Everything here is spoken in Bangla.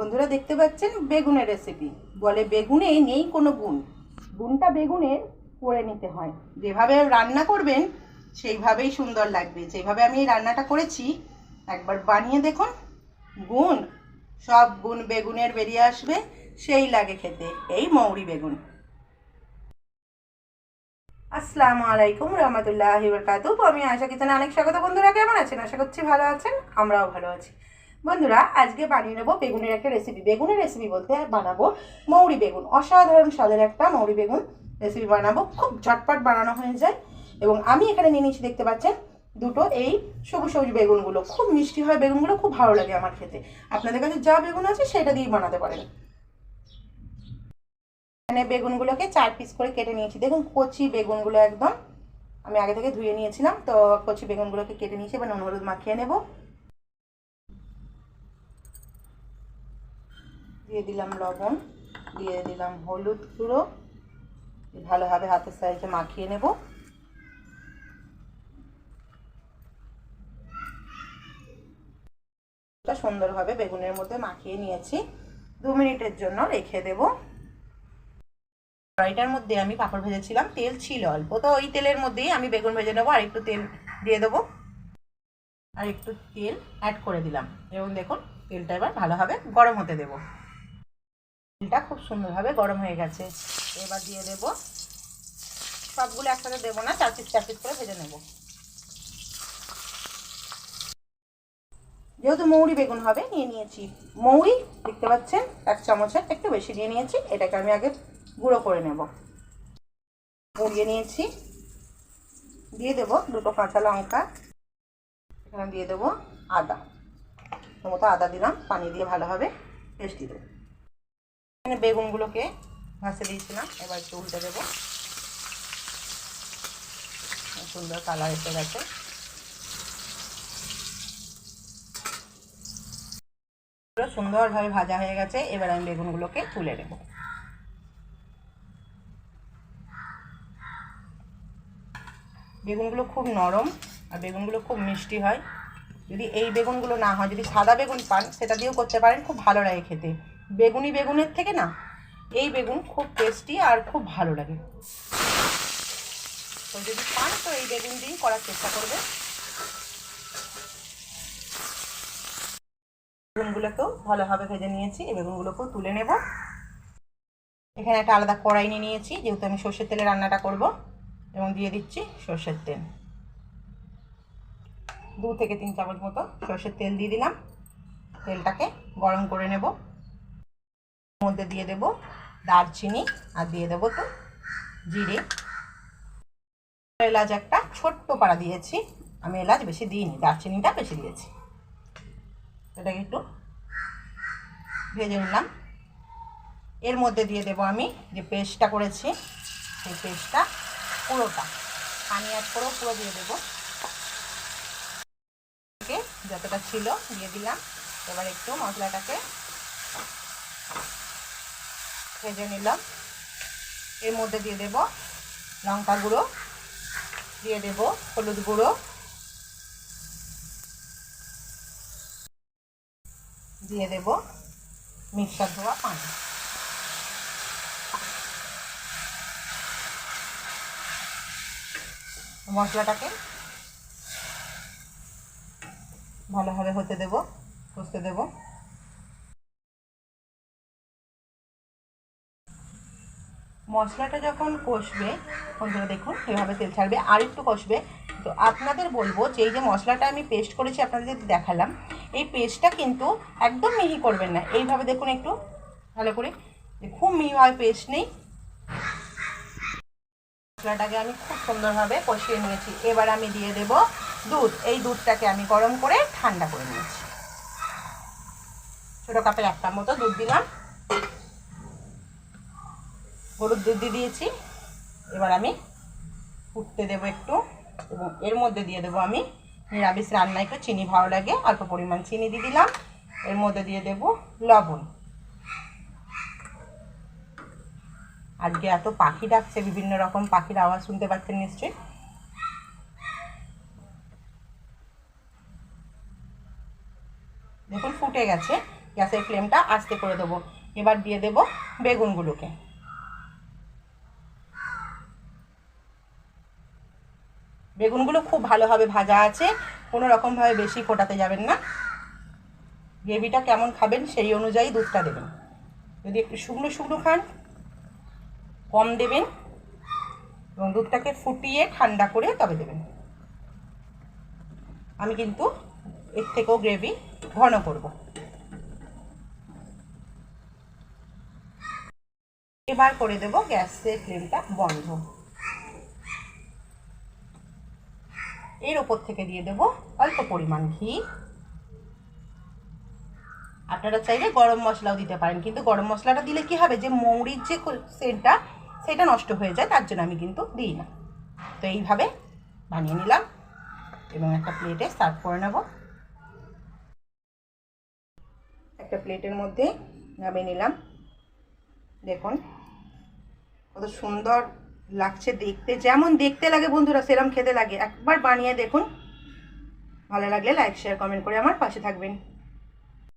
বন্ধুরা দেখতে পাচ্ছেন বেগুনের রেসিপি বলে বেগুনে নেই কোনো গুণ। গুণটা বেগুনের করে নিতে হয়। যেভাবে রান্না করবেন, সেইভাবেই সুন্দর লাগবে। যেভাবে আমি এই রান্নাটা করেছি, একবার বানিয়ে দেখুন। গুণ, সব গুণ বেগুনের বেরিয়ে আসবে, সেই লাগে খেতে। এই মৌরি বেগুন। আসসালামু আলাইকুম রহমতুল্লাহ বরকাতু আমি আশা কিচেনে অনেক স্বাগত বন্ধুরা। কেমন আছেন? আশা করছি ভালো আছেন। আমরাও ভালো আছি। বন্ধুরা, আজকে বানিয়ে নেব বেগুনের একটা রেসিপি বেগুনের রেসিপি বলতে বানাবো মৌরি বেগুন। অসাধারণ স্বাদের একটা মৌরি বেগুন রেসিপি বানাবো। খুব ঝটপট বানানো হয়ে যায় এবং আমি এখানে নিয়ে নিচ্ছি, দেখতে পাচ্ছেন, দুটো এই সবুজ সবুজ বেগুনগুলো। খুব মিষ্টি হয় বেগুনগুলো, খুব ভালো লাগে আমার খেতে। আপনাদের কাছে যা বেগুন আছে সেটা দিয়েই বানাতে পারেন। এখানে বেগুনগুলোকে চার পিস করে কেটে নিয়েছি। দেখুন, কচি বেগুনগুলো একদম আমি আগে থেকে ধুয়ে নিয়েছিলাম, তো কচি বেগুনগুলোকে কেটে নিয়েছি, এবার নুন হলুদ মাখিয়ে নেব। দিয়ে দিলাম লবণ, দিয়ে দিলাম হলুদ গুঁড়ো। ভালোভাবে হাতের সাইজে মাখিয়ে নেব। সুন্দরভাবে বেগুনের মধ্যে মাখিয়ে নিয়েছি। দু মিনিটের জন্য রেখে দেবো। কড়াইটার মধ্যে আমি পাঁপড় ভেজেছিলাম, তেল ছিল অল্প। তো ওই তেলের মধ্যেই আমি বেগুন ভেজে নেব আর একটু তেল দিয়ে দেবো। আর একটু তেল অ্যাড করে দিলাম। এবং দেখুন, তেলটা এবার ভালোভাবে গরম হতে দেবো। তেলটা খুব সুন্দরভাবে গরম হয়ে গেছে। এবার দিয়ে দেবো। সবগুলো একসাথে দেবো না, চার পিস চার পিস করে ভেজে নেব। যেহেতু মৌরি বেগুন হবে, নিয়ে নিয়েছি মৌরি, দেখতে পাচ্ছেন? এক চামচের একটু বেশি নিয়ে নিয়েছি, এটাকে আমি আগে গুঁড়ো করে নেব। গুঁড়িয়ে নিয়েছি। দিয়ে দেবো দুটো কাঁচা লঙ্কা। এখানে দিয়ে দেবো আদা। মতো আদা দিলাম, পানি দিয়ে ভালোভাবে পেস্টি দেবো। এখানে বেগুনগুলোকে ভাসে দিয়েছিলাম, এবার একটু উল্টে দেবো। সুন্দর কালার এসে গেছে। সুন্দরভাবে ভাজা হয়ে গেছে, এবার আমি বেগুনগুলোকে তুলে নেব। বেগুনগুলো খুব নরম আর বেগুনগুলো খুব মিষ্টি হয়। যদি এই বেগুনগুলো না হয়, যদি সাদা বেগুন পান, সেটা দিয়েও করতে পারেন, খুব ভালো লাগে খেতে। বেগুনি বেগুনের থেকে না, এই বেগুন খুব টেস্টি আর খুব ভালো লাগে। তো যদি পান, তো এই বেগুন দিয়েই করার চেষ্টা করবে বেগুনগুলোকেও ভালোভাবে ভেজে নিয়েছি, এই বেগুনগুলোকেও তুলে নেব। এখানে একটা আলাদা কড়াই নিয়ে নিয়েছি, যেহেতু আমি সর্ষের তেলে রান্নাটা করব, এবং দিয়ে দিচ্ছি সর্ষের তেল। দু থেকে তিন চামচ মতো সর্ষের তেল দিয়ে দিলাম। তেলটাকে গরম করে নেব। মধ্যে দিয়ে দেব দারচিনি আর দিয়ে দেবো তো জিরে। এলাচ একটা ছোট্ট পাড়া দিয়েছি। আমি এলাচ বেশি দিইনি, দারচিনিটা বেশি দিয়েছি। এটাকে একটু ভেজে নিলাম। এর মধ্যে দিয়ে দেব আমি যে পেস্টটা করেছি, সেই পেস্টটা পুরোটা, পানি অ্যাড করেও পুরো দিয়ে দেবো। যতটা ছিল দিয়ে দিলাম। এবার একটু মশলাটাকে ভেজে নিলাম। এর মধ্যে দিয়ে দেব লঙ্কা গুঁড়ো, দিয়ে দেব হলুদ গুঁড়ো। দিয়ে দেব মিক্সার ধোয়া পানি। মশলাটাকে ভালোভাবে হতে দেব, কষতে দেব। মশলাটা যখন কষবে বন্ধুরা দেখুন এভাবে তেল ছাড়বে, আর একটু কষবে। তো আপনাদের বলব যে এই যে মশলাটা আমি পেস্ট করেছি, আপনাদের দেখালাম, এই পেস্টটা কিন্তু একদম মিহি করবেন না। এইভাবে দেখুন একটু, ভালো করে। খুব মিহি হয় পেস্ট নেই। মশলাটাকে আমি খুব সুন্দরভাবে কষিয়ে নিয়েছি। এবার আমি দিয়ে দেব দুধ। এই দুধটাকে আমি গরম করে ঠান্ডা করে নিয়েছি। ছোটো কাপের একটা মতো দুধ দিলাম। হলুদ দুধ দিয়ে দিয়েছি। এবার আমি ফুটতে দেবো একটু এবং এর মধ্যে দিয়ে দেবো আমি নিরামিষ রান্নায় একটু চিনি ভালো লাগে, অল্প পরিমাণ চিনি দিয়ে দিলাম। এর মধ্যে দিয়ে দেবো লবণ। আজকে এত পাখি ডাকছে, বিভিন্ন রকম পাখির আওয়াজ শুনতে পাচ্ছেন নিশ্চয়ই। দেখুন ফুটে গেছে, গ্যাসের ফ্লেমটা আস্তে করে দেবো। এবার দিয়ে দেব বেগুনগুলোকে। বেগুনগুলো খুব ভালোভাবে ভাজা আছে, কোনো রকমভাবে বেশি ফোটাতে যাবেন না। গ্রেভিটা কেমন খাবেন সেই অনুযায়ী দুধটা দেবেন। যদি একটু শুকনো শুকনো খান, কম দেবেন এবং দুধটাকে ফুটিয়ে ঠান্ডা করে তবে দেবেন। আমি কিন্তু এর থেকেও গ্রেভি ঘন করব। এবার করে দেব গ্যাসের ফ্লেমটা বন্ধ। এর ওপর থেকে দিয়ে দেব অল্প পরিমাণ ঘি। আপনারা চাইলে গরম মশলাও দিতে পারেন, কিন্তু গরম মশলাটা দিলে কি হবে? যে মৌরির যে সেন্টটা, সেটা নষ্ট হয়ে যায়, তার জন্য আমি কিন্তু দিই না। তো এইভাবে বানিয়ে নিলাম এবং একটা প্লেটে সার্ভ করে নেব। একটা প্লেটের মধ্যে নামিয়ে নিলাম। দেখুন, কত সুন্দর লাগছে দেখতে, যেমন দেখতে লাগে বন্ধুরা, সেরম খেতে লাগে। একবার বানিয়ে দেখুন। ভালো লাগলে লাইক শেয়ার কমেন্ট করে আমার পাশে থাকবেন।